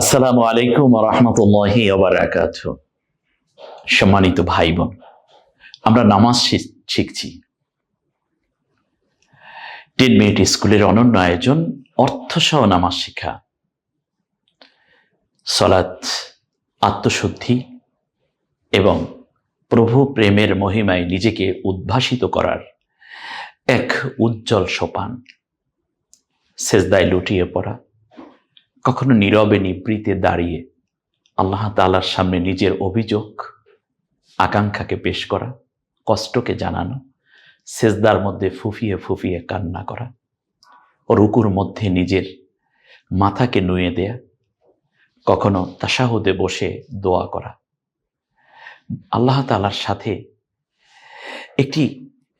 আসসালামু আলাইকুম রহমতুল্লাহি ওবরাকাত সম্মানিত ভাই বোন আমরা নামাজ শিখছি। টেন মিনিট স্কুলের অনন্য আয়োজন, অর্থসহ নামাজ শিক্ষা সলাৎ, আত্মশুদ্ধি এবং প্রভু প্রেমের মহিমায় নিজেকে উদ্ভাসিত করার এক উজ্জ্বল সোপান। সেজদায় লুটিয়ে পড়া। কখনো নীরবে নিবৃতে দাঁড়িয়ে আল্লাহ তালার সামনে নিজের অভিযোগ, আকাঙ্ক্ষাকে পেশ করা, কষ্টকে জানানো, সেজদার মধ্যে ফুফিয়ে ফুফিয়ে কান্না করা, রুকুর মধ্যে নিজের মাথাকে নুয়ে দেয়া, কখনো তাসাহুদে বসে দোয়া করা। আল্লাহ তালার সাথে একটি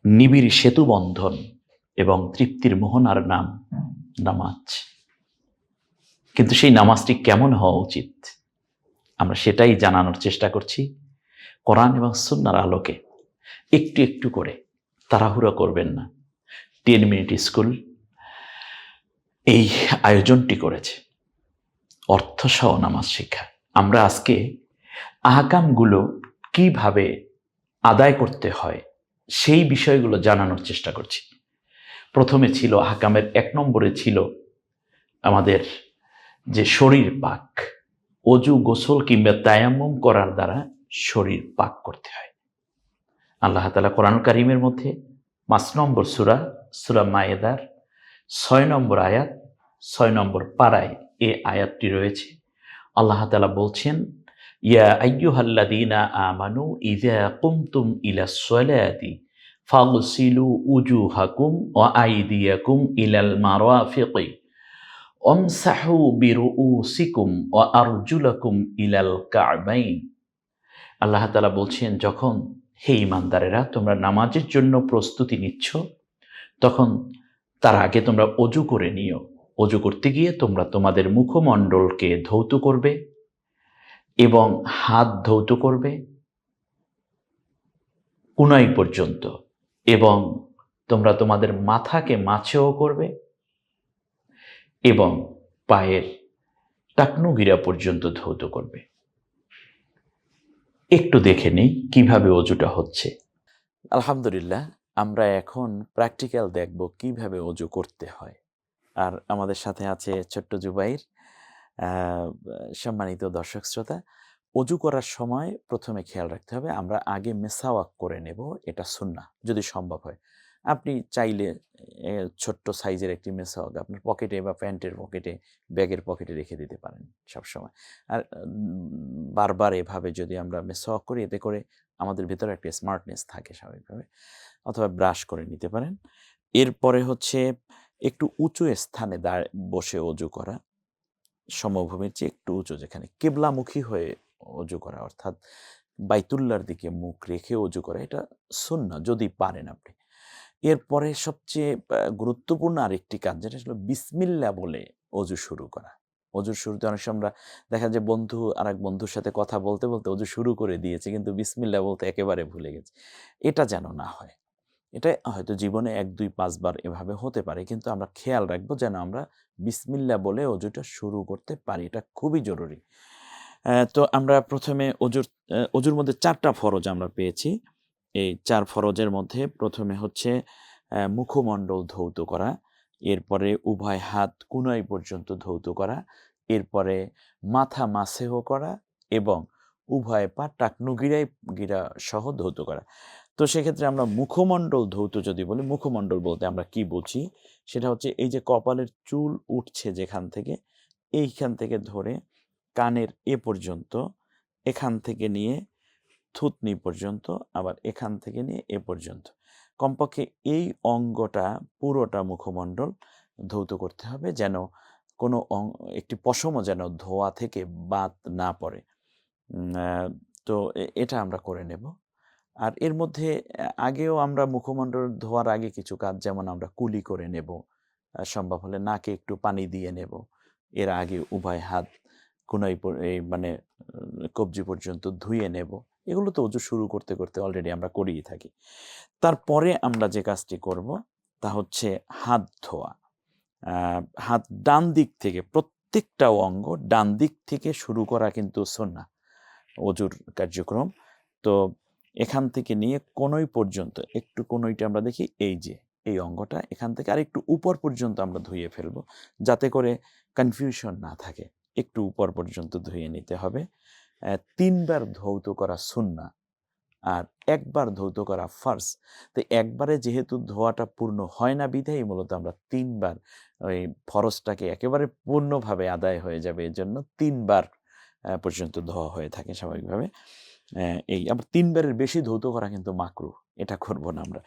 নিবিড় সেতু বন্ধন এবং তৃপ্তির মোহনার নাম নামাজ। কিন্তু সেই নামাজটি কেমন হওয়া উচিত? আমরা সেটাই জানানোর চেষ্টা করছি। কোরআন এবং সুন্নার আলোকে একটু একটু করে তাড়াহুড়ো করবেন না। টেন মিনিট স্কুল এই আয়োজনটি করেছে। অর্থসহ নামাজ শিক্ষা। আমরা আজকে আহকামগুলো কীভাবে আদায় করতে হয় সেই বিষয়গুলো জানানোর চেষ্টা করছি। প্রথমে ছিল আহকামের এক নম্বরে ছিল আমাদের যে শরীর পাক, অজু গোসল কিংবা তায়াম্মুম করার দ্বারা শরীর পাক করতে হয়। আল্লাহ তালা কোরআন কারিমের মধ্যে পাঁচ নম্বর সুরা সুরা মায়েদার ছয় নম্বর আয়াত, ছয় নম্বর পাড়ায় এ আয়াতটি রয়েছে। আল্লাহ তালা বলছেন, ইয়া আইয়ুহাল্লাদিনা আমানু ইযা কুমতুম ইলা সলাতি ফাগসিলু উজুহাকুম ওয়া আইদিয়াকুম ইলাল মারাফিকি। অমসাহু বিরুসিকুম ও আরজুলাকুম ইলাল কাবাইন আল্লাহ তালা বলছেন, যখন হে ইমানদারেরা তোমরা নামাজের জন্য প্রস্তুতি নিচ্ছ, তখন তার আগে তোমরা অজু করে নিও। অজু করতে গিয়ে তোমরা তোমাদের মুখমণ্ডলকে ধৌত করবে এবং হাত ধৌত করবে কুনাই পর্যন্ত এবং তোমরা তোমাদের মাথাকে মাছেও করবে এবং পায়ের টাকনুগিরা পর্যন্ত ধৌত করবে। একটু দেখে নেই কীভাবে অজুটা হচ্ছে। আলহামদুলিল্লাহ, আমরা এখন প্র্যাকটিক্যাল দেখব কীভাবে অজু করতে হয়। আর আমাদের সাথে আছে ছোট্ট জুবাইর সম্মানিত দর্শক শ্রোতা। অজু করার সময় প্রথমে খেয়াল রাখতে হবে, আমরা আগে মেসাওয়াক করে নেব, এটা সুন্না যদি সম্ভব হয়। আপনি চাইলে ছোট্ট সাইজের একটি মেসাওয়াক আপনার পকেটে বা প্যান্টের পকেটে, ব্যাগের পকেটে রেখে দিতে পারেন সবসময়। আর বারবার এভাবে যদি আমরা মেসাওয়াক করি, এতে করে আমাদের ভিতরে একটা স্মার্টনেস থাকে স্বাভাবিকভাবে, অথবা ব্রাশ করে নিতে পারেন। এরপরে হচ্ছে একটু উঁচু স্থানে দাঁড় বসে অজু করা, সমভূমির চেয়ে একটু উঁচু, যেখানে কেবলামুখী হয়ে অজু করা, অর্থাৎ বাইতুল্লার দিকে মুখ রেখে অজু করা, এটা শূন্য যদি পারেন আপনি। এরপরে সবচেয়ে গুরুত্বপূর্ণ আরেকটি কাজ, যেটা হলো বিসমিল্লা বলে অজু শুরু করা। অজুর শুরুতে অনেক সময় আমরা দেখা যায় বন্ধু আর এক বন্ধুর সাথে কথা বলতে বলতে অজু শুরু করে দিয়েছে, কিন্তু বিসমিল্লা বলতে একেবারে ভুলে গেছে। এটা যেন না হয়। এটা হয়তো জীবনে এক, দুই পাঁচবার এভাবে হতে পারে, কিন্তু আমরা খেয়াল রাখব যেন আমরা বিসমিল্লা বলে অজুটা শুরু করতে পারি। এটা খুবই জরুরি। তো আমরা প্রথমে অজুর অজুর মধ্যে চারটা ফরজ আমরা পেয়েছি। এই চার ফরজের মধ্যে প্রথমে হচ্ছে মুখমণ্ডল ধৌত করা, এরপরে উভয় হাত কুনাই পর্যন্ত ধৌত করা, এরপরে মাথা মাসেহ করা এবং উভয় পা টাকনু গিরাই গিরা সহ ধৌত করা। তো সেক্ষেত্রে আমরা মুখমণ্ডল ধৌত যদি বলি, মুখমণ্ডল বলতে আমরা কি বুঝি? সেটা হচ্ছে এই যে কপালের চুল উঠছে যেখান থেকে, এইখান থেকে ধরে কানের এ পর্যন্ত, এখান থেকে নিয়ে থুতনি পর্যন্ত, আবার এখান থেকে নিয়ে এ পর্যন্ত। কমপক্ষে এই অঙ্গটা, পুরোটা মুখমণ্ডল ধৌত করতে হবে যেন কোনো একটি পশমও যেন ধোয়া থেকে বাদ না পড়ে। তো এটা আমরা করে নেব। আর এর মধ্যে আগেও আমরা মুখমণ্ডল ধোয়ার আগে কিছু কাজ যেমন আমরা কুলি করে নেব সম্ভব হলে নাকে একটু পানি দিয়ে নেব। এর আগে উভয় হাত এই মানে কবজি পর্যন্ত ধুয়ে নেব। এগুলো তো অজু শুরু করতে করতে অলরেডি আমরা করেই থাকি। তারপরে আমরা যে কাজটি করব, তা হচ্ছে হাত ধোয়া। হাত ডান দিক থেকে প্রত্যেকটা অঙ্গ ডান দিক থেকে শুরু করা কিন্তু সুন্নাহ অজুর কার্যক্রম। তো এখান থেকে নিয়ে কোনোই পর্যন্ত, একটু কোনোইটা আমরা দেখি, এই যে, এই অঙ্গটা, এখান থেকে আর একটু উপর পর্যন্ত আমরা ধুয়ে ফেলব, যাতে করে কনফিউশন না থাকে। একটু উপর পর্যন্ত ধুয়ে নিতে হবে। তিনবার ধৌত করা সুন্না আর একবার ধৌত করা ফার্স। তো একবারে যেহেতু ধোয়াটা পূর্ণ হয় না বিধায় মূলত আমরা তিনবার ওই ফরজটাকে একেবারে পূর্ণভাবে আদায় হয়ে যাবে এর জন্য তিনবার পর্যন্ত ধোয়া হয়ে থাকে স্বাভাবিকভাবে। এই আবার তিনবারের বেশি ধৌত করা কিন্তু মাকরু এটা করব না আমরা।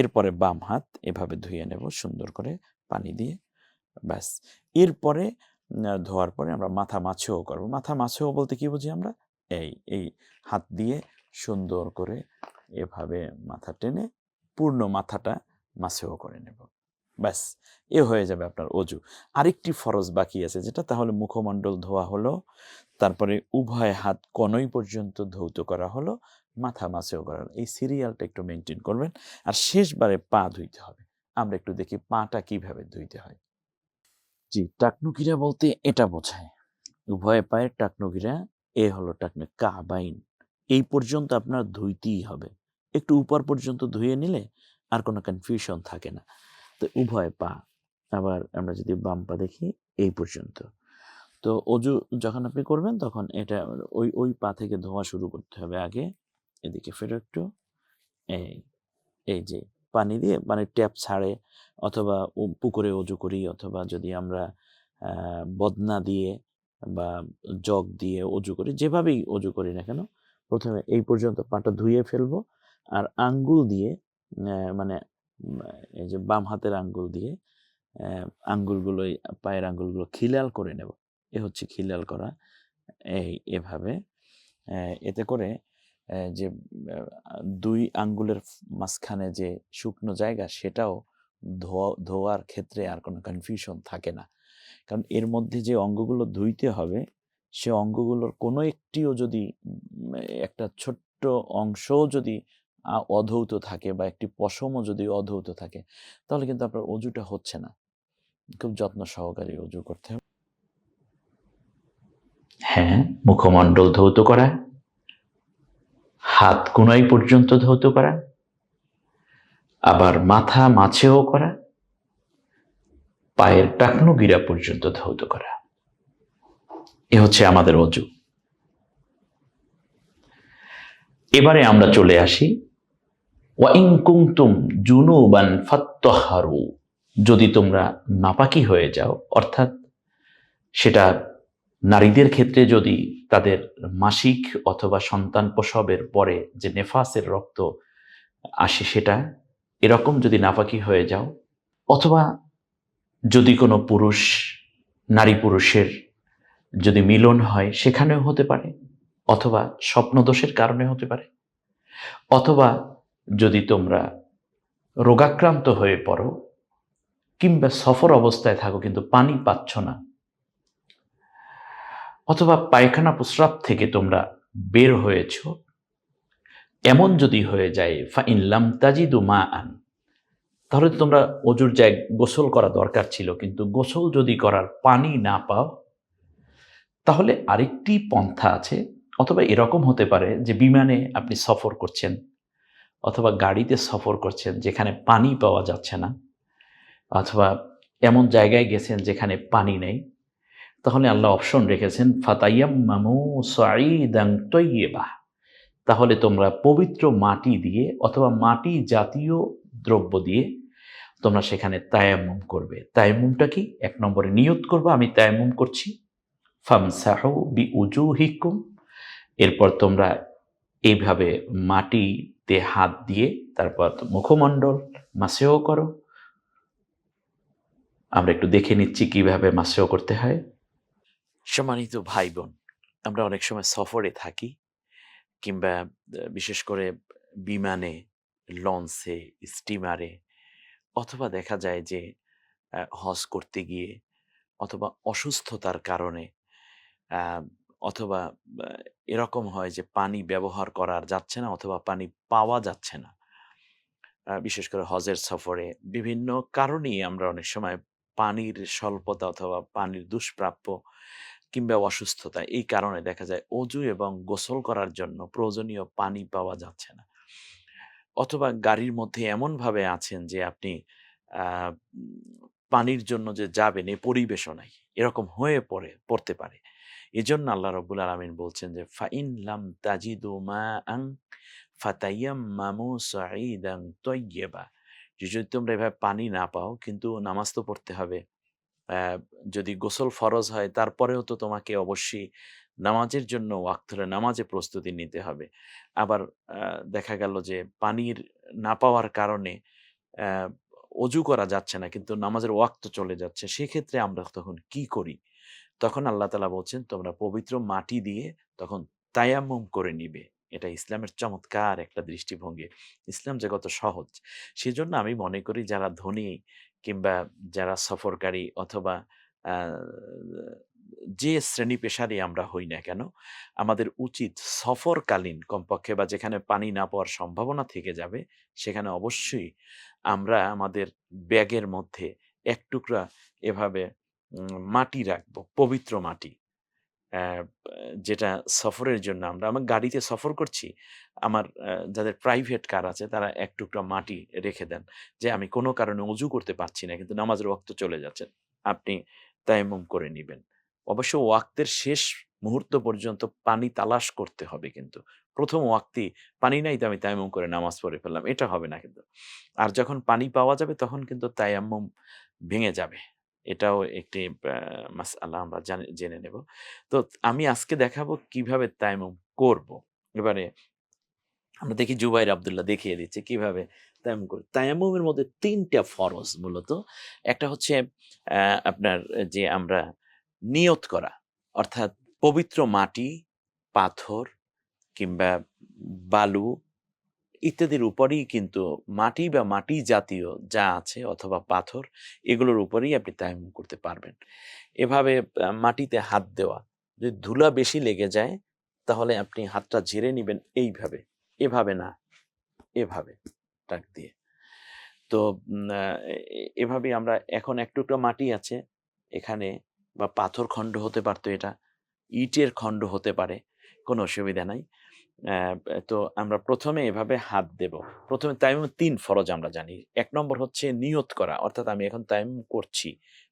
এরপরে বাম হাত এভাবে ধুয়ে নেব সুন্দর করে পানি দিয়ে, ব্যাস। এরপরে ধোয়ার পরে আমরা মাথা মাছেও করব। মাথা মাছেও বলতে কি বুঝি আমরা? এই এই হাত দিয়ে সুন্দর করে এভাবে মাথা টেনে পূর্ণ মাথাটা মাছেও করে নেব। ব্যাস, এ হয়ে যাবে আপনার অজু। আরেকটি ফরজ বাকি আছে যেটা, তাহলে মুখমণ্ডল ধোয়া হলো, তারপরে উভয় হাত কনই পর্যন্ত ধৌত করা হলো, মাথা মাছেও করা হলো। এই সিরিয়ালটা একটু মেনটেন করবেন। আর শেষবারে পা ধুইতে হবে। আমরা একটু দেখি পাটা কীভাবে ধুইতে হয়। জি টাকনুকিরা বলতে এটা বোঝায়। উভয় পায়ের টাকনুকিরা এ হলো টাকনু কাবাইন। এই পর্যন্ত আপনার ধুইতেই হবে। একটু উপর পর্যন্ত ধুয়ে নিলে আর কোনো কনফিউশন থাকে না। তো উভয় পা। আবার আমরা যদি বাম পা দেখি, এই পর্যন্ত। তো অজু যখন আপনি করবেন, তখন এটা ওই ওই পা থেকে ধোয়া শুরু করতে হবে আগে। এদিকে ফেরো একটু। এই এই যে পানি দিয়ে মানে ট্যাপ ছাড়ে অথবা পুকুরে অজু করি অথবা যদি আমরা বদনা দিয়ে বা জগ দিয়ে অজু করি, যেভাবেই অজু করি না কেন, প্রথমে এই পর্যন্ত পাটা ধুয়ে ফেলব আর আঙ্গুল দিয়ে মানে এই যে বাম হাতের আঙ্গুল দিয়ে আঙ্গুলগুলো, পায়ের আঙ্গুলগুলো খিলাল করে নেব। এ হচ্ছে খিলাল করা, এই, এভাবে এতে করে যে দুই আঙ্গুলের মাঝখানে যে শুকনো জায়গা সেটাও ধোয়া, ধোয়ার ক্ষেত্রে আর কোনো কনফিউশন থাকে না। কারণ এর মধ্যে যে অঙ্গগুলো ধুইতে হবে, সে অঙ্গগুলোর কোনো একটিও যদি একটা ছোট্ট অংশও যদি অধৌত থাকে বা একটি পশমও যদি অধৌত থাকে, তাহলে কিন্তু আপনার অজুটা হচ্ছে না। খুব যত্ন সহকারে অজু করতে হবে। হ্যাঁ মুখমণ্ডল ধৌত করা। হাত কোনাই পর্যন্ত ধৌত করা, আবার মাথা মাছেও করা, পায়ের টাকনু গিরা পর্যন্ত ধৌত করা। এ হচ্ছে আমাদের অজু। এবারে আমরা চলে আসি ওয়াইং কুমতুম জুনুবান ফাত্তাহারু, যদি তোমরা নাপাকি হয়ে যাও, অর্থাৎ সেটা নারীদের ক্ষেত্রে যদি তাদের মাসিক অথবা সন্তান প্রসবের পরে যে নেফাসের রক্ত আসে সেটা এরকম যদি নাপাকি হয়ে যাও, অথবা যদি কোনো পুরুষ, নারী পুরুষের যদি মিলন হয় সেখানেও হতে পারে, অথবা স্বপ্নদোষের কারণে হতে পারে, অথবা যদি তোমরা রোগাক্রান্ত হয়ে পড়ো, কিংবা সফর অবস্থায় থাকো কিন্তু পানি পাচ্ছ না অথবা পায়খানা প্রস্রাব থেকে তোমরা বের হয়েছ, এমন যদি হয়ে যায় ফা ইনলাম তাজিদু মা আন তাহলে তোমরা অজুর জায় গোসল করা দরকার ছিল, কিন্তু গোসল যদি করার পানি না পাও, তাহলে আরেকটি পন্থা আছে, অথবা এরকম হতে পারে যে বিমানে আপনি সফর করছেন, অথবা গাড়িতে সফর করছেন, যেখানে পানি পাওয়া যাচ্ছে না, অথবা এমন জায়গায় গেছেন যেখানে পানি নেই। তাহলে আল্লাহ অপশন রেখেছেন ফাতাইয়াম মামু সাইদাং তৈবা তাহলে তোমরা পবিত্র মাটি দিয়ে অথবা মাটি জাতীয় দ্রব্য দিয়ে তোমরা সেখানে তায়ামুম করবে। তায়াম্মুমটা কি? এক নম্বরে নিয়ত করব, আমি তায়ামুম করছি। ফামসাহু বি উজু হিকুম এরপর তোমরা এইভাবে মাটিতে হাত দিয়ে তারপর মুখমণ্ডল মাসেও করো। আমরা একটু দেখে নিচ্ছি কীভাবে মাসেও করতে হয়। সম্মানিত ভাই বোন আমরা অনেক সময় সফরে থাকি কিংবা বিশেষ করে বিমানে, লঞ্চে স্টিমারে অথবা দেখা যায় যে হজ করতে গিয়ে অথবা অসুস্থতার কারণে অথবা এরকম হয় যে পানি ব্যবহার করা যাচ্ছে না অথবা পানি পাওয়া যাচ্ছে না। বিশেষ করে হজের সফরে বিভিন্ন কারণেই আমরা অনেক সময় পানির স্বল্পতা অথবা পানির দুষ্প্রাপ্য কিংবা অসুস্থতা, এই কারণে দেখা যায় অজু এবং গোসল করার জন্য প্রয়োজনীয় পানি পাওয়া যাচ্ছে না। অথবা গাড়ির মধ্যে এমনভাবে আছেন যে আপনি পানির জন্য যে যাবেন এ পরিবেশও নাই, এরকম হয়ে পড়ে, পড়তে পারে। এজন্য আল্লাহ রব্বুল আলমিন বলছেন যে, ফাইন লাম তাজিদু মা আং ফাতাইয়াম মামু সাঈদাং তৈয়েবা যদি তোমরা এভাবে পানি না পাও, কিন্তু নামাজ তো পড়তে হবে যদি গোসল ফরজ হয়, তারপরেও তো তোমাকে অবশ্যই নামাজের জন্য ওয়াক্ত ধরে নামাজে প্রস্তুতি নিতে হবে। আবার দেখা গেল যে পানির না পাওয়ার কারণে অজু করা যাচ্ছে না, কিন্তু নামাজের ওয়াক্ত চলে যাচ্ছে। সেক্ষেত্রে আমরা তখন কি করি? তখন আল্লাহ তালা বলছেন, তোমরা পবিত্র মাটি দিয়ে তখন তায়াম্মুম করে নিবে। এটা ইসলামের চমৎকার একটা দৃষ্টিভঙ্গি। ইসলাম যে কত সহজ। সেজন্য আমি মনে করি, যারা ধনী কিংবা যারা সফরকারী অথবা যে শ্রেণি পেশারই আমরা হই না কেন, আমাদের উচিত সফরকালীন কমপক্ষে বা যেখানে পানি না পাওয়ার সম্ভাবনা থেকে যাবে, সেখানে অবশ্যই আমরা আমাদের ব্যাগের মধ্যে এক টুকরা এভাবে মাটি রাখব, পবিত্র মাটি। যেটা সফরের জন্য আমরা, আমার গাড়িতে সফর করছি, আমার যাদের প্রাইভেট কার আছে, তারা এক টুকরা মাটি রেখে দেন যে, আমি কোনো কারণে অজু করতে পারছি না, কিন্তু নামাজের ওয়াক্ত চলে যাচ্ছে আপনি তায়াম্মুম করে নেবেন। অবশ্য ওয়াক্তের শেষ মুহূর্ত পর্যন্ত পানি তালাশ করতে হবে কিন্তু। প্রথম ওয়াক্তি, পানি নাই তো আমি তায়াম্মুম করে নামাজ পড়ে ফেললাম, এটা হবে না কিন্তু। আর যখন পানি পাওয়া যাবে, তখন কিন্তু তায়াম্মুম ভেঙে যাবে। এটাও একটি মাস আল্লাহ আমরা জেনে নেব। তো আমি আজকে দেখাবো কীভাবে তায়াম্মুম করব। এবারে আমরা দেখি জুবাইর আবদুল্লাহ দেখিয়ে দিচ্ছে কীভাবে তায়াম্মুম করে তায়াম্মুমের মধ্যে তিনটা ফরজ মূলত। একটা হচ্ছে আপনার যে আমরা নিয়ত করা, অর্থাৎ পবিত্র মাটি, পাথর কিংবা বালু ইত্যাদির উপরেই কিন্তু মাটি বা মাটি জাতীয় যা আছে অথবা পাথর, এগুলোর উপরেই আপনি তায়াম্মুম করতে পারবেন। এভাবে মাটিতে হাত দেওয়া, যদি ধুলা বেশি লেগে যায়, তাহলে আপনি হাতটা ঝেড়ে নেবেন এইভাবে, এভাবে না, এভাবে টাক দিয়ে। তো এভাবে আমরা এখন এক টুকরো মাটি আছে, এখানে বা পাথর খণ্ড হতে পারতো এটা, ইটের খণ্ড হতে পারে, কোনো অসুবিধা নাই। তো আমরা প্রথমে এভাবে হাত দেব। প্রথমে তাইম তিন ফরজ আমরা জানি। এক নম্বর হচ্ছে নিয়ত করা, অর্থাৎ আমি এখন তাইম করছি।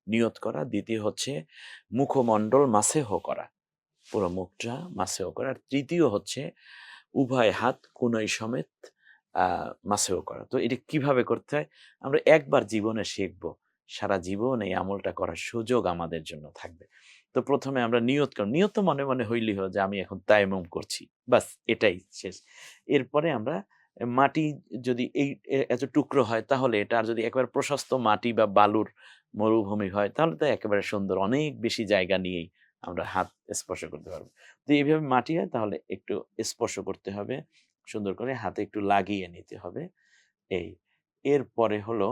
নিয়ত করা। দ্বিতীয় হচ্ছে মুখমণ্ডল মাসেহ করা। পুরো মুখটা মাসেহ করা। আর তৃতীয় হচ্ছে উভয় হাত কোনই সমেত মাসেহ করা। তো এটা কীভাবে করতে হয়? আমরা একবার জীবনে শিখব। সারা জীবন এই আমলটা করার সুযোগ আমাদের জন্য থাকবে। তো প্রথমে আমরা নিয়ত কর নিয়ত মনে মনে হইলি হলো যে আমি এখন তাইমুম করছি। বাস এটাই শেষ। এরপরে আমরা মাটি যদি এই এত টুকরো হয় তাহলে এটা আর যদি একবার প্রশস্ত মাটি বা বালুর মরুভূমি হয় তাহলে তো একেবারে সুন্দর। অনেক বেশি জায়গা নিয়েই আমরা হাত স্পর্শ করতে পারব। তো এইভাবে মাটি হয় তাহলে একটু স্পর্শ করতে হবে। সুন্দর করে হাতে একটু লাগিয়ে নিতে হবে। এই, এরপরে হলো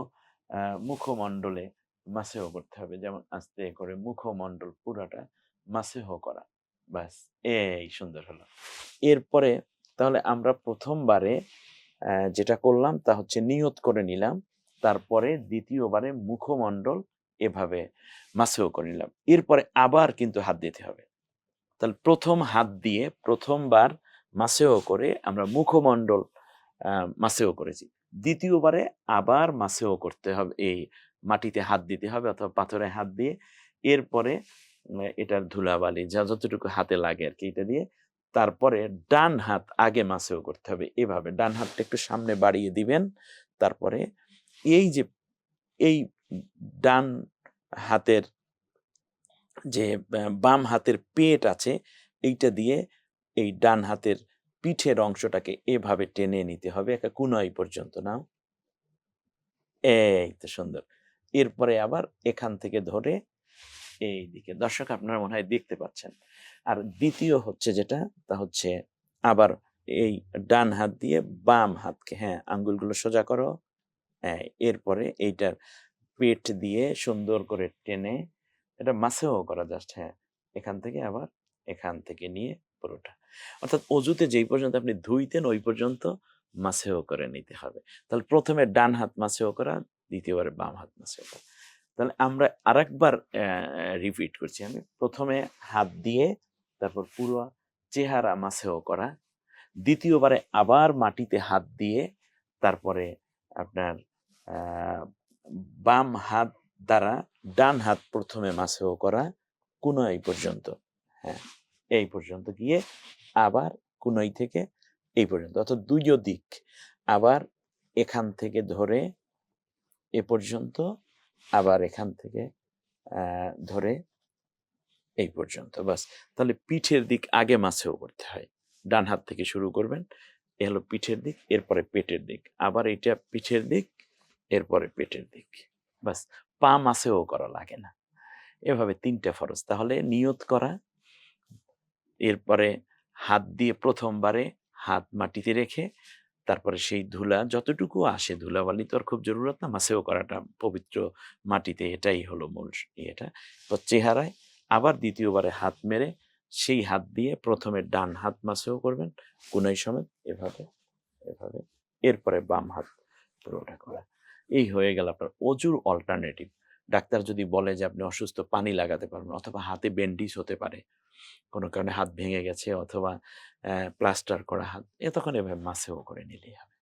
মুখমণ্ডলে মাসেহ করতে হবে। যেমন আস্তে করে মুখমণ্ডল পুরাটা মাসেহ করা। বাস এই সুন্দর হলো। এরপরে তাহলে আমরা প্রথমবারে যেটা করলাম তা হচ্ছে নিয়ত করে নিলাম। তারপরে দ্বিতীয়বারে মুখমণ্ডল এভাবে মাসেহ করে নিলাম। এরপরে আবার কিন্তু হাত দিতে হবে। তাহলে প্রথম হাত দিয়ে প্রথমবার মাসেও করে আমরা মুখমণ্ডল মাসেও করেছি। দ্বিতীয়বারে আবার মাসেও করতে হবে। এই মাটিতে হাত দিতে হবে অথবা পাথরে হাত দিয়ে এরপরে এটার ধুলাবালি যা যতটুকু হাতে লাগে আর কি এটা দিয়ে। তারপরে ডান হাত আগে মাসেও করতে হবে এভাবে। ডান হাতটা একটু সামনে বাড়িয়ে দিবেন। তারপরে এই যে, এই ডান হাতের যে বাম হাতের পেট আছে এইটা দিয়ে এই ডান হাতের পিঠের অংশটাকে এভাবে টেনে নিতে হবে। একটা কুনয় পর্যন্ত নাও। এই তো সুন্দর। এরপরে আবার এখান থেকে ধরে এই দিকে দর্শক, আপনারা মনে হয় দেখতে পাচ্ছেন। আর দ্বিতীয় হচ্ছে যেটা, তা হচ্ছে আবার এই ডান হাত দিয়ে বাম হাতকে হ্যাঁ আঙ্গুলগুলো সোজা করো। হ্যাঁ এরপরে এইটার পেট দিয়ে সুন্দর করে টেনে, এটা মাসেও করা জাস্ট হ্যাঁ এখান থেকে আবার এখান থেকে নিয়ে পুরোটা। অর্থাৎ অজুতে যেই পর্যন্ত আপনি ধুইতেন, ওই পর্যন্ত মাসেও করে নিতে হবে। তাহলে প্রথমে ডান হাত মাসেও করা দ্বিতীয়বারে বাম হাত করা তাহলে আমরা আরেকবার রিপিট করছি। আমি প্রথমে হাত দিয়ে, তারপর পুরো চেহারা মাসেও করা। দ্বিতীয়বারে আবার মাটিতে হাত দিয়ে, তারপরে আপনার বাম হাত দ্বারা ডান হাত প্রথমে মাসেও করা। কোনো এই পর্যন্ত হ্যাঁ এই পর্যন্ত গিয়ে আবার কুনই থেকে এই পর্যন্ত। অর্থাৎ দুইও দিক আবার এখান থেকে ধরে এ পর্যন্ত। আবার এখান থেকে ধরে এই পর্যন্ত। বাস, তাহলে পিঠের দিক আগে মাছেও করতে হয়। ডান হাত থেকে শুরু করবেন, এ হলো পিঠের দিক, এরপরে পেটের দিক। আবার এটা পিঠের দিক, এরপরে পেটের দিক। বাস, পা মাছেও করা লাগে না। এভাবে তিনটা ফরজ। তাহলে নিয়ত করা, এরপরে হাত দিয়ে প্রথমবারে হাত মাটিতে রেখে তারপরে সেই ধুলা যতটুকু আসে, ধুলাবালি তো আর খুব জরুরত না মাসেও করাটা পবিত্র মাটিতে এটাই হলো মূল ইয়েটা। তো চেহারায় আবার দ্বিতীয়বারে হাত মেরে সেই হাত দিয়ে প্রথমে ডান হাত মাসেও করবেন কোনাই সমেত এভাবে এভাবে, এরপরে বাম হাত পুরোটা করা। এই হয়ে গেল আপনার অজুর অল্টারনেটিভ ডাক্তার যদি বলে যে, আপনি অসুস্থ, পানি লাগাতে পারবেন অথবা হাতে ব্যান্ডিজ হতে পারে। কোনো কারণে হাত ভেঙে গেছে অথবা প্লাস্টার করা হাত, এ তখন এভাবে মাসেও করে নিলেই হবে।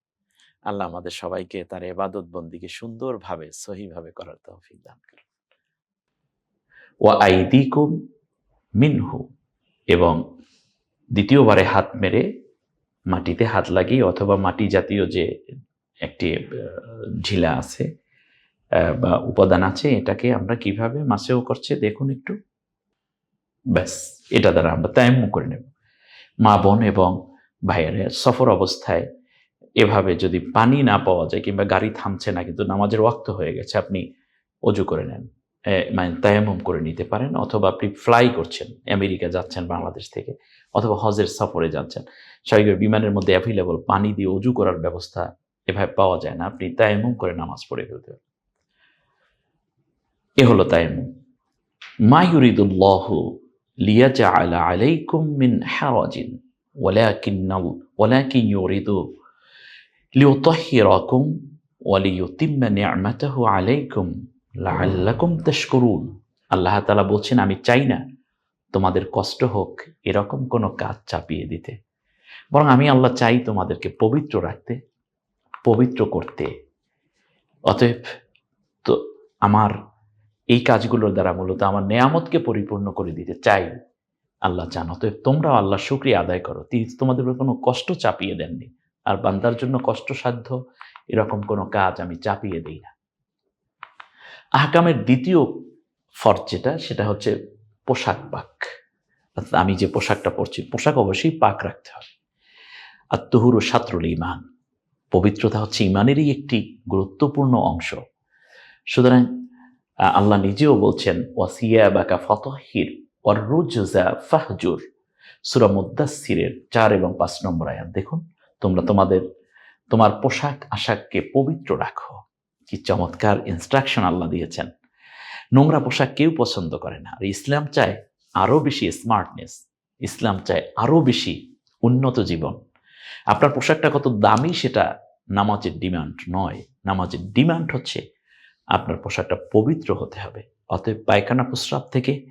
আল্লাহ আমাদের সবাইকে তার এবাদত বন্দিকে সুন্দরভাবে, সহিভাবে করার তৌফিক দান করেন। ওয়া আইদিকুম মিনহু এবং দ্বিতীয়বারে হাত মেরে মাটিতে হাত লাগিয়ে অথবা মাটি জাতীয় যে একটি ঢিলা আছে উপাদান আছে এটাকে আমরা কীভাবে মাসেও করছে দেখুন একটু। ব্যাস, এটা দ্বারা আমরা তায়াম্মু করে নেব। মা বোন এবং ভাইয়েরা সফর অবস্থায় এভাবে যদি পানি না পাওয়া যায় কিংবা গাড়ি থামছে না কিন্তু নামাজের ওয়াক্ত হয়ে গেছে, আপনি অজু করে নেন। মানে তায়াম্মুম করে নিতে পারেন অথবা আপনি ফ্লাই করছেন, আমেরিকা যাচ্ছেন বাংলাদেশ থেকে অথবা হজের সফরে যাচ্ছেন। স্বাভাবিক বিমানের মধ্যে অ্যাভেলেবল পানি দিয়ে অজু করার ব্যবস্থা এভাবে পাওয়া যায় না। আপনি তায়াম্মুম করে নামাজ পড়ে ফেলতে পারেন। এ হলো তাইম? মা ইউরিদুল্লাহ লিয়াজা আলা আলাইকুম মিন হারাজিন ওয়ালাকিন নাউ ওয়ালাকিন ইউরিদু লিউতাহহিরাকুম ওয়ালিউতিম্ম নি'মাতাহু আলাইকুম লাআল্লাকুম তাশকুরুন। আল্লাহ তাআলা বলছেন, আমি চাই না তোমাদের কষ্ট হোক, এরকম কোনো কাজ চাপিয়ে দিতে। বরং আমি আল্লাহ চাই তোমাদেরকে পবিত্র রাখতে, পবিত্র করতে। অতএব তো আমার এই কাজগুলোর দ্বারা মূলত আমার নেয়ামতকে পরিপূর্ণ করে দিতে চাই। আল্লাহ চান অতএব তোমরাও আল্লাহ শুক্রিয়া আদায় করো। তিনি তোমাদের উপর কোনো কষ্ট চাপিয়ে দেননি। আর বান্দার জন্য কষ্টসাধ্য এরকম কোনো কাজ আমি চাপিয়ে দিই না। আহকামের দ্বিতীয় ফর্জ যেটা, সেটা হচ্ছে পোশাক পাক। অর্থাৎ আমি যে পোশাকটা পরছি, পোশাক অবশ্যই পাক রাখতে হবে। আর তহুরু সাত্রুল ইমান পবিত্রতা হচ্ছে ইমানেরই একটি গুরুত্বপূর্ণ অংশ। সুতরাং আল্লাহ নিজেও বলছেন ওয়াসিয়া বাকা ফতহির ওর রুজা ফাহজুর। চার এবং পাঁচ নম্বর আয়াত। দেখুন, তোমরা তোমাদের, তোমার পোশাক আশাককে পবিত্র রাখো। কি চমৎকার ইনস্ট্রাকশন আল্লাহ দিয়েছেন। নোংরা পোশাক কেউ পছন্দ করে না। আর ইসলাম চায় আরও বেশি স্মার্টনেস ইসলাম চায় আরও বেশি উন্নত জীবন। আপনার পোশাকটা কত দামি সেটা নামাজের ডিমান্ড নয়। নামাজের ডিমান্ড হচ্ছে আপনার পোশাকটা পবিত্র হতে হবে। অতএব পায়খানা প্রস্রাব থেকে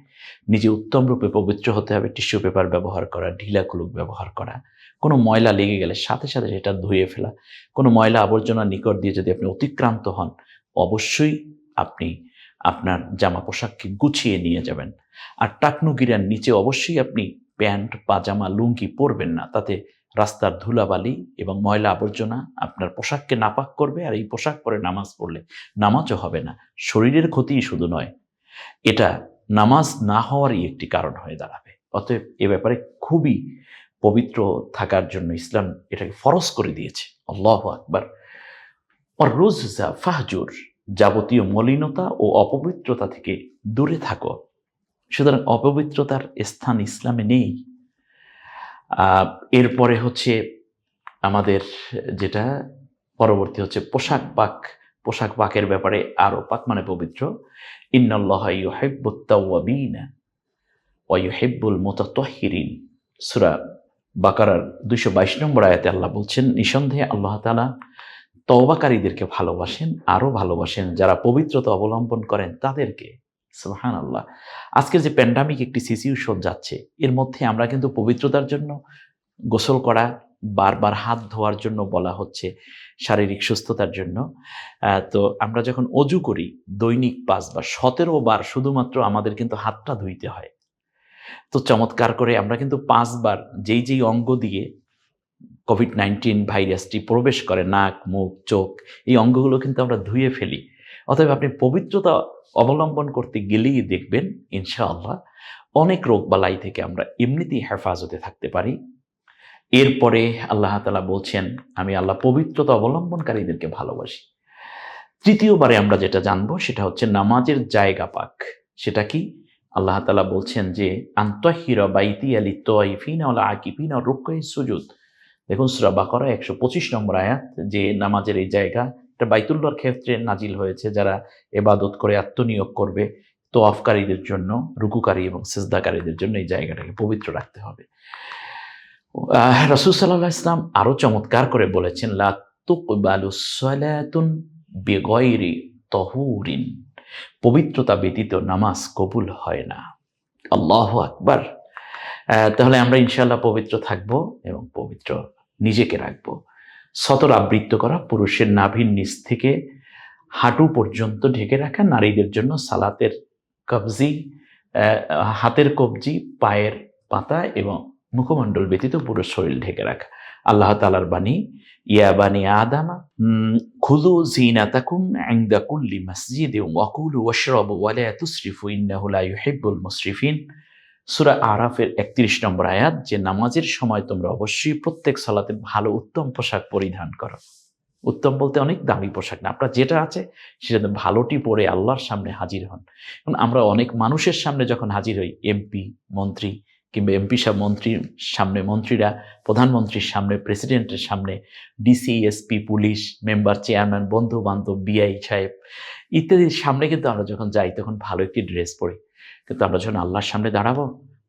নিজে উত্তম রূপে পবিত্র হতে হবে, টিস্যু পেপার ব্যবহার করা ঢিলা কুলুক ব্যবহার করা। কোনো ময়লা লেগে গেলে সাথে সাথে সেটা ধুয়ে ফেলা। কোনো ময়লা আবর্জনা নিকট দিয়ে যদি আপনি অতিক্রান্ত হন, অবশ্যই আপনি আপনার জামা পোশাককে গুছিয়ে নিয়ে যাবেন। আর টাকনু গিরার নিচে অবশ্যই আপনি প্যান্ট, পাজামা, লুঙ্গি পরবেন না। তাতে রাস্তার ধুলাবালি এবং ময়লা আবর্জনা আপনার পোশাককে নাপাক করবে আর এই পোশাক পরে নামাজ পড়লে নামাজও হবে না, শরীরের ক্ষতিই শুধু নয়। এটা নামাজ না হওয়ারই একটি কারণ হয়ে দাঁড়াবে। অতএব এ ব্যাপারে খুবই পবিত্র থাকার জন্য ইসলাম এটাকে ফরজ করে দিয়েছে। আল্লাহ আকবার। আর রোজ ফাহজুর, যাবতীয় মলিনতা ও অপবিত্রতা থেকে দূরে থাকো। সুতরাং অপবিত্রতার স্থান ইসলামে নেই। এরপরে হচ্ছে আমাদের যেটা, পরবর্তী হচ্ছে পোশাক পাক পোশাক পাকের ব্যাপারে আরও পাক মানে পবিত্র। ইন্নাল্লাহ ইউহিব্বুত তাওয়াবিন ওয়া ইউহিব্বুল মুতাতাহহিরিন সূরা বাকারার 222 নম্বর আয়াতে আল্লাহ বলছেন, নিঃসন্দেহে আল্লাহ তাআলা তওবাকারীদেরকে ভালোবাসেন আরও ভালোবাসেন, যারা পবিত্রতা অবলম্বন করেন তাদেরকে। সুহান আল্লাহ আজকের যে প্যান্ডামিক একটি সিচুয়েশন যাচ্ছে, এর মধ্যে আমরা কিন্তু পবিত্রতার জন্য গোসল করা, বারবার হাত ধোয়ার জন্য বলা হচ্ছে, শারীরিক সুস্থতার জন্য। তো আমরা যখন অজু করি, দৈনিক পাঁচবার সতেরো বার শুধুমাত্র আমাদের কিন্তু হাতটা ধুইতে হয়। তো চমৎকার করে আমরা কিন্তু পাঁচবার যেই যেই অঙ্গ দিয়ে কোভিড নাইন্টিন ভাইরাসটি প্রবেশ করে, নাক, মুখ, চোখ, এই অঙ্গগুলো কিন্তু আমরা ধুয়ে ফেলি। অতএব আপনি পবিত্রতা অবলম্বন করতে গেলেই দেখবেন, ইনশাআল্লাহ, অনেক রোগ বালাই থেকে আমরা এমনিতেই হেফাজতে থাকতে পারি। এরপরে আল্লাহ তালা বলছেন, আমি আল্লাহ পবিত্রতা অবলম্বনকারীদেরকে ভালোবাসি। তৃতীয়বারে আমরা যেটা জানব, সেটা হচ্ছে নামাজের জায়গা পাক। সেটা কি? আল্লাহ তালা বলছেন যে আন্তহিরা বাইতি আলি তোয়াইফিন আলা আকিফিন সুজুদ। দেখুন, সুরা বাকরা একশো পঁচিশ নম্বর আয়াত, যে নামাজের এই জায়গা এটা বাইতুল্লাহর ক্ষেত্রে নাজিল হয়েছে যারা এবাদত করে আত্মনিয়োগ করবে তোয়াফকারীদের জন্য, রুকুকারী এবং সেজদাকারীদের জন্য এই জায়গাটাকে পবিত্র রাখতে হবে। রসুল সাল্লাহ ইসলাম আরও চমৎকার করে বলেছেন লাতুকবালুসালাতুন বেগয়রি তহুরিন। পবিত্রতা ব্যতীত নামাজ কবুল হয় না। আল্লাহ আকবার। তাহলে আমরা ইনশাল্লাহ পবিত্র থাকব এবং পবিত্র নিজেকে রাখব। সতর আবৃত্ত করা পুরুষের নাভির নিচ থেকে হাঁটু পর্যন্ত ঢেকে রাখা নারীদের জন্য সালাতের কবজি হাতের কবজি, পায়ের পাতা এবং মুখমণ্ডল ব্যতীত পুরো শরীর ঢেকে রাখা। আল্লাহ তালার বাণী, ইয়া বানি আদামা খুদু জিনাতাকুম ইনদা কুল্লি মসজিদে ওয়াকুলু ওয়াশরাবু ওয়ালা তুসরিফু ইন্নাহু লা ইউহিব্বুল সূরা আরাফের 31 নম্বর আয়াত, যে নামাজের সময় তোমরা অবশ্যই প্রত্যেক সালাতে ভালো উত্তম পোশাক পরিধান করো। উত্তম বলতে অনেক দামি পোশাক না, আপনার যেটা আছে সেটাতে ভালোটি পরে আল্লাহর সামনে হাজির হন। কারণ আমরা অনেক মানুষের সামনে যখন হাজির হই, এমপি, মন্ত্রী কিংবা এমপি সাহেব মন্ত্রীর সামনে, মন্ত্রীরা, প্রধানমন্ত্রীর সামনে, প্রেসিডেন্টের সামনে, DC, SP, police, member, chairman বন্ধু বান্ধব বিআই সাহেব ইত্যাদির সামনে কিন্তু আমরা যখন যাই, তখন ভালো একটি ড্রেস পরি। কিন্তু আমরা যখন আল্লাহর সামনে দাঁড়াবো,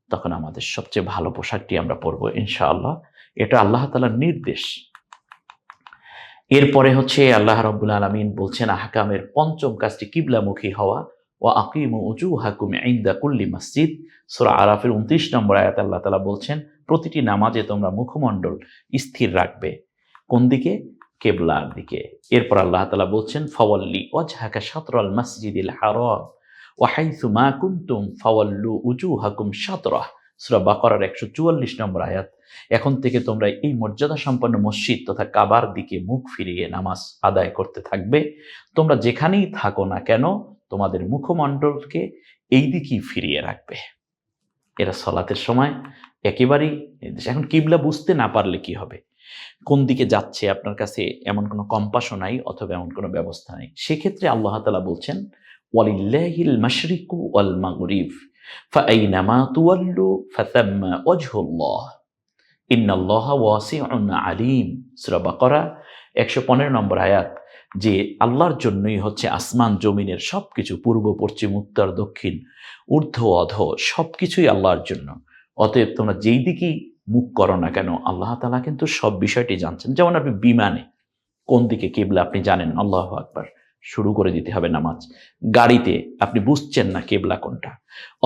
তখন আমাদের সবচেয়ে ভালো পোশাকটি আমরা পরবো, ইনশাআল্লাহ। এটা আল্লাহ তালার নির্দেশ। এরপরে হচ্ছে আল্লাহ রব্বুল আলমিন বলছেন, আহকামের পঞ্চম কাজটি কিবলামুখী হওয়া ও আকিম উজু হাকুম ইন্দা কুল্লি মসজিদ। সুরা আরাফের উনত্রিশ নম্বর আয়াত আল্লাহ তালা বলছেন, প্রতিটি নামাজে তোমরা মুখমণ্ডল স্থির রাখবে। কোন দিকে? কেবলার দিকে। এরপর আল্লাহ তালা বলছেন, ফওয়াল্লি ওয়াজহাকা মসজিদ মসজিদিল হারাম। ওয়াহাইসু মা কুনতুম ফাওয়াল্লু উজু হাকুম শাতরাহ সুরা বাকরার একশো চুয়াল্লিশ নম্বর আয়াত। এখন থেকে তোমরা এই মর্যাদা সম্পন্ন মসজিদ তথা কাবার দিকে মুখ ফিরিয়ে নামাজ আদায় করতে থাকবে। তোমরা যেখানেই থাকো না কেন, তোমাদের মুখমণ্ডলকে এই দিকেই ফিরিয়ে রাখবে। এরা সলাতের সময় একেবারেই নির্দেশ। এখন কিবলা বুঝতে না পারলে কি হবে? কোন দিকে যাচ্ছে আপনার কাছে এমন কোনো কম্পাসও নাই অথবা এমন কোনো ব্যবস্থা নেই। সেক্ষেত্রে আল্লাহ তালা বলছেন ওয়ালিল্লাহিল মাশরিকু ওয়াল মাগরিব ফাআইনামা তুওয়াল্লু ফাতাম্মা ওয়াজহুল্লাহ। ইন্নাল্লাহ ওয়াসিউন আলিম। সূরা বাকারা 115 নম্বর আয়াত, যে আল্লাহর জন্যই হচ্ছে আসমান জমিনের সবকিছু পূর্ব, পশ্চিম, উত্তর, দক্ষিণ, ঊর্ধ্ব, অধ, সবকিছুই আল্লাহর জন্য। অতএব তোমরা যেই দিকেই মুখ করো না কেন, আল্লাহ তালা কিন্তু সব বিষয়টি জানছেন। যেমন আপনি বিমানে, কোন দিকে কেবলা আপনি জানেন? আল্লাহ আকবার। শুরু করে দিতে হবে নামাজ। গাড়িতে আপনি বুঝছেন না কেবলা কোনটা।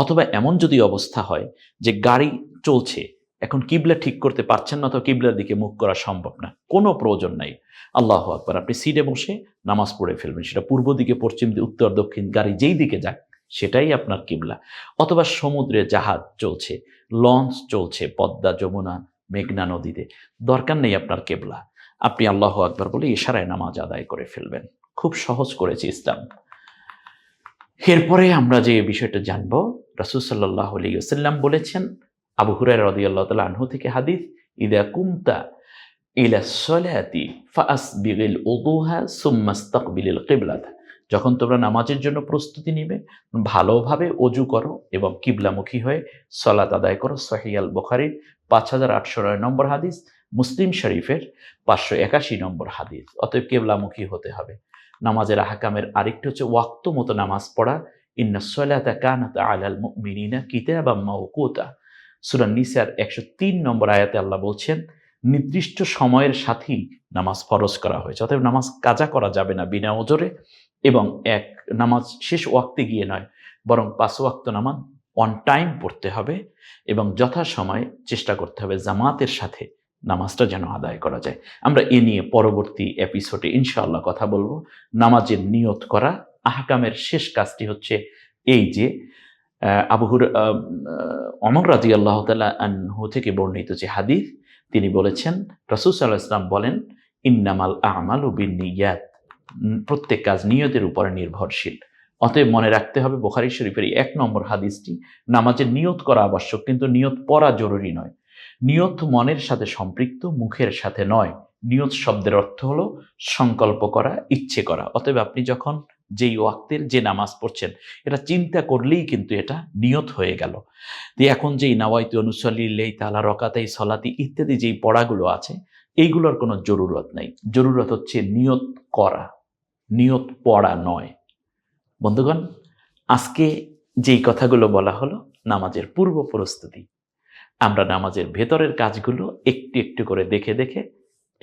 অথবা এমন যদি অবস্থা হয় যে গাড়ি চলছে, এখন কিবলা ঠিক করতে পারছেন না তো কিবলার দিকে মুখ করা সম্ভব না, কোনো প্রয়োজন নাই। আল্লাহ আকবার, আপনি সিটে বসে নামাজ পড়ে ফেলবেন। সেটা পূর্ব দিকে, পশ্চিম দিকে, উত্তর, দক্ষিণ, গাড়ি যেই দিকে যাক, সেটাই আপনার কিবলা। অথবা সমুদ্রে জাহাজ চলছে, লঞ্চ চলছে, পদ্মা, যমুনা, মেঘনা নদীতে, দরকার নেই আপনার কেবলা। আপনি আল্লাহ আকবার বলে ইশারায় নামাজ আদায় করে ফেলবেন। খুব সহজ করেছে ইসলাম। এরপরে আমরা যে বিষয়টা জানব, রাসুল সাল্লাহ আলিয়াল্লাম বলেছেন, আবু হুরাই রদি আল্লাহ আনহু থেকে হাদিস, ইদা কুমতা যখন তোমরা নামাজের জন্য প্রস্তুতি নিবে, ভালোভাবে অজু করো এবং কিবলামুখী হয়ে সলাত আদায় করো। সহিয়াল বখারির পাঁচ হাজার আটশো নয় নম্বর হাদিস, মুসলিম শরীফের পাঁচশো একাশি নম্বর হাদিস। অতএব কেবলামুখী হতে হবে। নামাজের আহকামের আরেকটি হচ্ছে ওয়াক্ত মতো নামাজ পড়া। ইন্না সলাতা কানাত আলাল মুমিনিনা কিতাবা মাওকুতা। সূরা নিসার একশো তিন নম্বর আয়াতে আল্লাহ বলছেন, নির্দিষ্ট সময়ের সাথেই নামাজ ফরজ করা হয়েছে। অতএব নামাজ কাজা করা যাবে না বিনা ওজরে এবং এক নামাজ শেষ ওয়াক্তে গিয়ে নয়, বরং পাঁচ ওয়াক্ত নামাজ অন টাইম পড়তে হবে এবং যথাসময়ে চেষ্টা করতে হবে জামাতের সাথে নামাজটা যেন আদায় করা যায়। আমরা এ নিয়ে পরবর্তী এপিসোডে ইনশাআল্লাহ কথা বলব। নামাজের নিয়ত করা, আহকামের শেষ কাজটি হচ্ছে এই যে আবহুর অমর রাজি আল্লাহ তালা থেকে বর্ণিত যে হাদিস, তিনি বলেছেন, রাসুল সাল্লাহ ইসলাম বলেন, ইন্নামাল আমাল ও বিনিয়াত প্রত্যেক কাজ নিয়তের উপরে নির্ভরশীল। অতএব মনে রাখতে হবে, বোখারি শরীফের এক নম্বর হাদিসটি, নামাজের নিয়ত করা আবশ্যক, কিন্তু নিয়ত পড়া জরুরি নয়। নিয়ত মনের সাথে সম্পৃক্ত, মুখের সাথে নয়। নিয়ত শব্দের অর্থ হলো সংকল্প করা, ইচ্ছে করা। অতএব আপনি যখন যেই ওয়াক্তের যে নামাজ পড়ছেন, এটা চিন্তা করলেই কিন্তু এটা নিয়ত হয়ে গেল। তো এখন যেই নাওয়াইতু অনুসল্লিল্লাই তালা, রকাতাই, সলাতি ইত্যাদি যেই পড়াগুলো আছে, এইগুলোর কোনো জরুরত নাই। জরুরত হচ্ছে নিয়ত করা, নিয়ত পড়া নয়। বন্ধুগণ, আজকে যেই কথাগুলো বলা হলো, নামাজের পূর্ব প্রস্তুতি। আমরা নামাজের ভেতরের কাজগুলো একটু একটু করে দেখে দেখে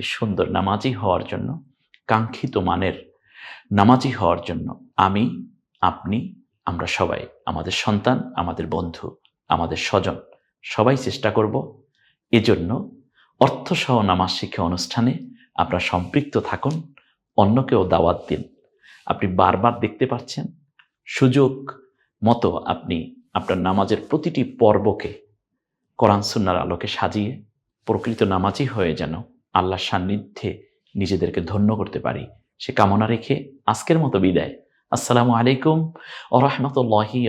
সুন্দর নামাজি হওয়ার জন্য, কাঙ্ক্ষিত মানের নামাজি হওয়ার জন্য আমি, আপনি, আমরা সবাই, আমাদের সন্তান, আমাদের বন্ধু, আমাদের স্বজন, সবাই চেষ্টা করব এজন্য অর্থসহ নামাজ শিক্ষা অনুষ্ঠানে আপনারা সম্পৃক্ত থাকুন, অন্যকেও দাওয়াত দিন। আপনি বারবার দেখতে পাচ্ছেন, সুযোগ মতো আপনি আপনার নামাজের প্রতিটি পর্বকে কোরআন সুন্নার আলোকে সাজিয়ে প্রকৃত নামাজি হয়ে যেন আল্লাহর সান্নিধ্যে নিজেদেরকে ধন্য করতে পারি, সে কামনা রেখে আজকের মতো বিদায়। আসসালামু আলাইকুম ও রহমতুল্লাহি